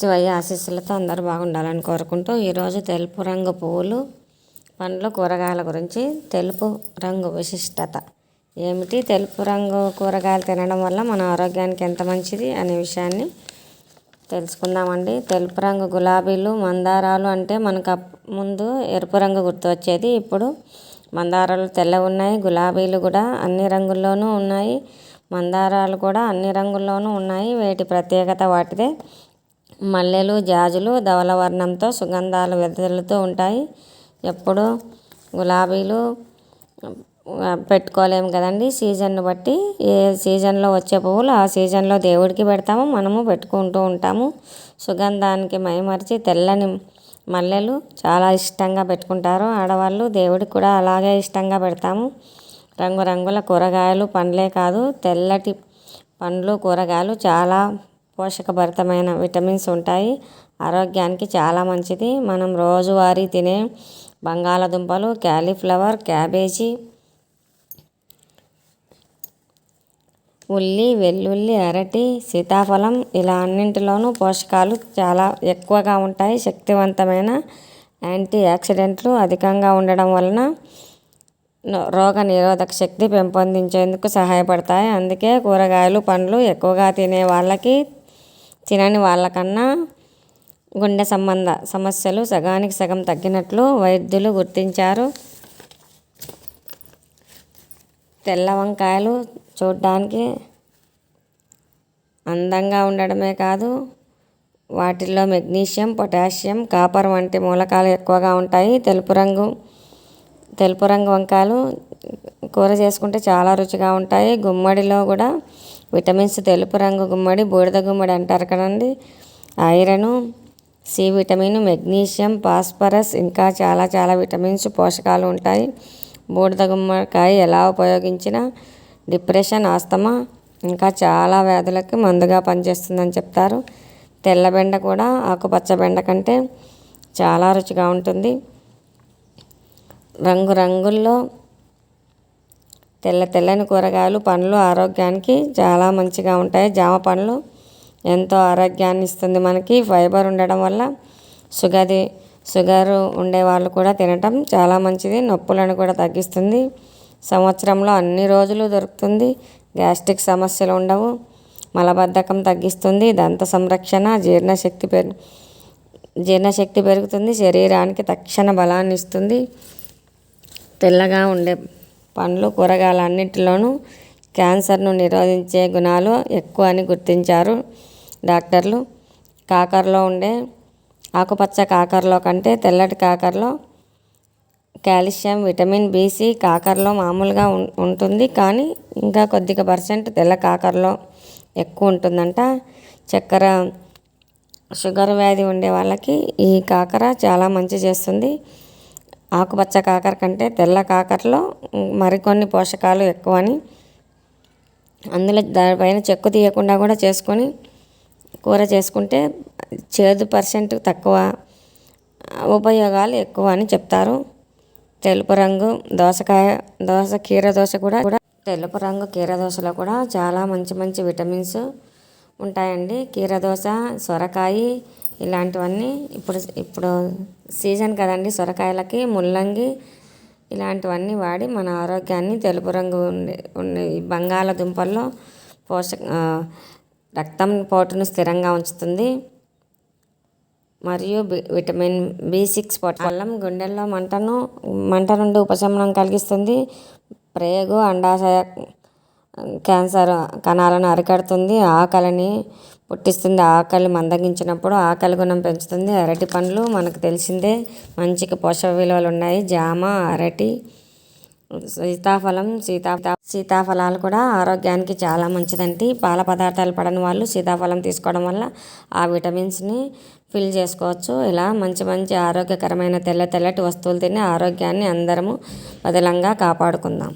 శివయ్య ఆశీస్సులతో అందరూ బాగుండాలని కోరుకుంటూ ఈరోజు తెలుపు రంగు పువ్వులు పండ్లు కూరగాయల గురించి తెలుపు రంగు విశిష్టత. ఏమిటి? తెలుపు రంగు కూరగాయలు తినడం వల్ల మన ఆరోగ్యానికి ఎంత మంచిది అనే విషయాన్ని తెలుసుకుందామండి. తెలుపు రంగు గులాబీలు మందారాలు అంటే మనకు ముందు ఎరుపు రంగు గుర్తు వచ్చేది. ఇప్పుడు మందారాలు తెల్ల ఉన్నాయి గులాబీలు కూడా అన్ని రంగుల్లోనూ ఉన్నాయి మందారాలు కూడా అన్ని రంగుల్లోనూ ఉన్నాయి. వీటి ప్రత్యేకత వాటిదే? మల్లెలు జాజులు ధవల వర్ణంతో సుగంధాలు వెదజల్లుతూ ఉంటాయి. ఎప్పుడు గులాబీలు పెట్టుకోలేము కదండి. సీజన్ను బట్టి ఏ సీజన్లో వచ్చే పువ్వులు ఆ సీజన్లో దేవుడికి పెడతాము మనము పెట్టుకుంటూ ఉంటాము. సుగంధానికి మైమరిచి తెల్లని మల్లెలు చాలా ఇష్టంగా పెట్టుకుంటారు. ఆడవాళ్ళు దేవుడికి కూడా అలాగే ఇష్టంగా పెడతాము. రంగురంగుల కూరగాయలు పండ్లే కాదు తెల్లటి పండ్లు కూరగాయలు చాలా పోషకభరితమైన విటమిన్స్ ఉంటాయి. ఆరోగ్యానికి చాలా మంచిది. మనం రోజువారీ తినే బంగాళదుంపలు క్యాలీఫ్లవర్ క్యాబేజీ ఉల్లి వెల్లుల్లి అరటి సీతాఫలం ఇలా అన్నింటిలోనూ పోషకాలు చాలా ఎక్కువగా ఉంటాయి. శక్తివంతమైన యాంటీ ఆక్సిడెంట్లు అధికంగా ఉండడం వలన రోగ నిరోధక శక్తి పెంపొందించేందుకు సహాయపడతాయి. అందుకే కూరగాయలు పండ్లు ఎక్కువగా తినే వాళ్ళకి తినని వాళ్ళకన్నా గుండె సంబంధ సమస్యలు సగానికి సగం తగ్గినట్లు వైద్యులు గుర్తించారు. తెల్ల వంకాయలు చూడ్డానికి అందంగా ఉండడమే కాదు వాటిల్లో మెగ్నీషియం పొటాషియం కాపర్ వంటి మూలకాలు ఎక్కువగా ఉంటాయి. తెలుపు రంగు తెలుపు రంగు వంకాయలు కూర చేసుకుంటే చాలా రుచిగా ఉంటాయి. గుమ్మడిలో కూడా విటమిన్స్ తెలుపు రంగు గుమ్మడి బూడిద గుమ్మడి అంటారు కదండి. Iron C vitamin magnesium phosphorus ఇంకా చాలా చాలా విటమిన్స్ పోషకాలు ఉంటాయి. బూడిద గుమ్మడికాయ ఎలా ఉపయోగించినా డిప్రెషన్ ఆస్తమా ఇంకా చాలా వ్యాధులకి మందుగా పనిచేస్తుందని చెప్తారు. తెల్ల బెండ కూడా ఆకుపచ్చ బెండ కంటే చాలా రుచిగా ఉంటుంది. రంగు రంగుల్లో తెల్ల తెల్లని కూరగాయలు పండ్లు ఆరోగ్యానికి చాలా మంచిగా ఉంటాయి. జామ పండ్లు ఎంతో ఆరోగ్యాన్ని ఇస్తుంది మనకి. ఫైబర్ ఉండడం వల్ల షుగర్ షుగర్ ఉండే వాళ్ళు కూడా తినటం చాలా మంచిది. నొప్పులను కూడా తగ్గిస్తుంది. సంవత్సరంలో అన్ని రోజులు దొరుకుతుంది. గ్యాస్ట్రిక్ సమస్యలు ఉండవు. మలబద్ధకం తగ్గిస్తుంది. దంత సంరక్షణ జీర్ణశక్తి పెరు జీర్ణశక్తి పెరుగుతుంది. శరీరానికి తక్షణ బలాన్ని ఇస్తుంది. తెల్లగా ఉండే పండ్లు కూరగాయలు అన్నింటిలోనూ క్యాన్సర్ను నిరోధించే గుణాలు ఎక్కువ అని గుర్తించారు డాక్టర్లు. కాకరలో ఉండే ఆకుపచ్చ కాకరలో కంటే తెల్లటి కాకరలో కాల్షియం విటమిన్ బీసీ కాకరలో మామూలుగా ఉంటుంది కానీ ఇంకా కొద్దిగా పర్సెంట్ తెల్ల కాకరలో ఎక్కువ ఉంటుందంట. చక్కెర షుగర్ వ్యాధి ఉండే వాళ్ళకి ఈ కాకర చాలా మంచి చేస్తుంది. ఆకుపచ్చ కాకర కంటే తెల్ల కాకరలో మరికొన్ని పోషకాలు ఎక్కువని అందులో దానిపైన చెక్కు తీయకుండా కూడా చేసుకొని కూర చేసుకుంటే చేదు పర్సెంట్ తక్కువ ఉపయోగాలు ఎక్కువ అని చెప్తారు. తెలుపు రంగు దోసకాయ దోస కీర దోశ కూడా కూడా తెలుపు రంగు కీర దోశలో కూడా చాలా మంచి మంచి విటమిన్స్ ఉంటాయండి. కీర దోశ సొరకాయ ఇలాంటివన్నీ ఇప్పుడు ఇప్పుడు సీజన్ కదండి సొరకాయలకి ముల్లంగి ఇలాంటివన్నీ వాడి మన ఆరోగ్యాన్ని తెలుపు రంగు ఉండే ఉండే బంగాళదుంపల్లో పోషక రక్తం పోటును స్థిరంగా ఉంచుతుంది. మరియు విటమిన్ బి సిక్స్ పొట్లం గుండెల్లో మంటను మంట నుండి ఉపశమనం కలిగిస్తుంది. ప్రేగు అండాశయ క్యాన్సర్ కణాలను అరికడుతుంది ఆకలిని పుట్టిస్తుంది. ఆకలి మందగించినప్పుడు ఆకలి గుణం పెంచుతుంది. అరటి పండ్లు మనకు తెలిసిందే. మంచికి పోషక విలువలు ఉన్నాయి. జామ అరటి సీతాఫలం సీతా సీతాఫలాలు కూడా ఆరోగ్యానికి చాలా మంచిదండి. పాల పదార్థాలు పడని వాళ్ళు సీతాఫలం తీసుకోవడం వల్ల ఆ విటమిన్స్ని ఫిల్ చేసుకోవచ్చు. ఇలా మంచి మంచి ఆరోగ్యకరమైన తెల్ల తెల్లటి వస్తువులు తిని ఆరోగ్యాన్ని అందరము బదిలంగా కాపాడుకుందాం.